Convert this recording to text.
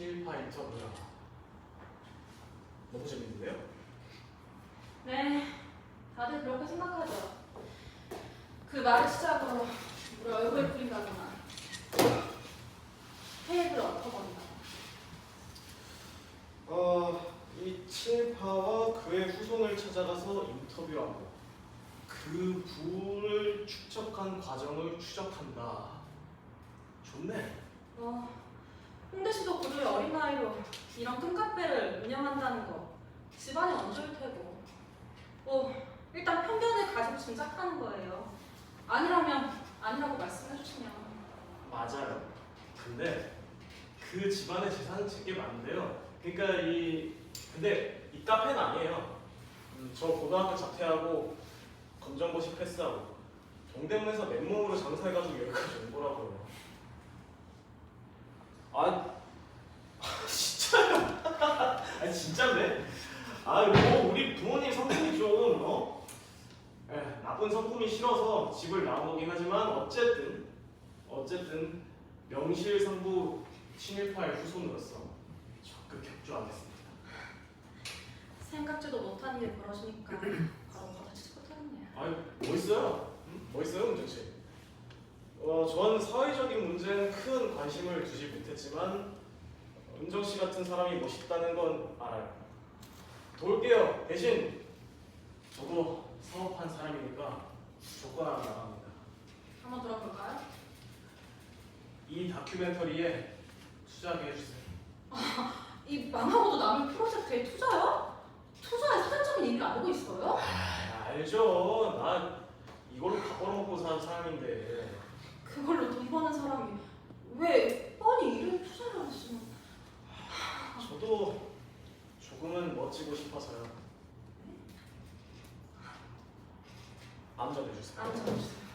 신일파 인터뷰야. 너무 재밌는데요? 네, 다들 그렇게 생각하죠. 그 말을 시작으로 우리 얼굴에 뿌린다거나 테이블을 엎어버린다거나 어, 이 친일파와 그의 후손을 찾아가서 인터뷰하고 그 부를 축적한 과정을 추적한다. 좋네. 어, 홍대 씨도 그를 어린 나이로 이런 큰 카페를 운영한다는 거 집안에 얹을 테고 뭐 일단 편견을 가지고 짐작하는 거예요. 아니라면 아니라고 말씀해 주시면 맞아요. 근데 그 집안의 재산은 제게 많은데요. 그러니까 이 근데 이 카페는 아니에요. 음, 저 고등학교 자퇴하고 검정고시 패스하고 동대문에서 맨몸으로 장사해가지고 여기까지 온 거라고요. 아, 아, 진짜요? 아니 진짜인데? 아뭐 우리 부모님 성품이 좀 어? 에, 나쁜 성품이 싫어서 집을 나온 거긴 하지만 어쨌든 어쨌든 명실상부 친일파의 후손으로서 적극 협조하겠습니다. 생각지도 못한 일을 그러시니까 바로 받아치지 못하겠네요. 아니 뭐 있어요? 응? 뭐 은정 씨? 어, 전 사회적인 문제는 큰 관심을 두지 못했지만 은정 씨 같은 사람이 멋있다는 건 알아요. 도울게요. 대신 저도 사업한 사람이니까 조건 하나 나갑니다. 한번 들어볼까요? 이 다큐멘터리에 투자하게 해주세요. 이 망하고도 남의 프로젝트에 투자요? 투자에 사전적인 의미를 알고 있어요? 아, 알죠. 나 이걸로 다 벌어먹고 사는 사람인데. 그걸로 돈 버는 사람이 왜 뻔히 이런 투자를 하시는 저도 조금은 멋지고 싶어서요. 암전해주세요. 안 적어주세요.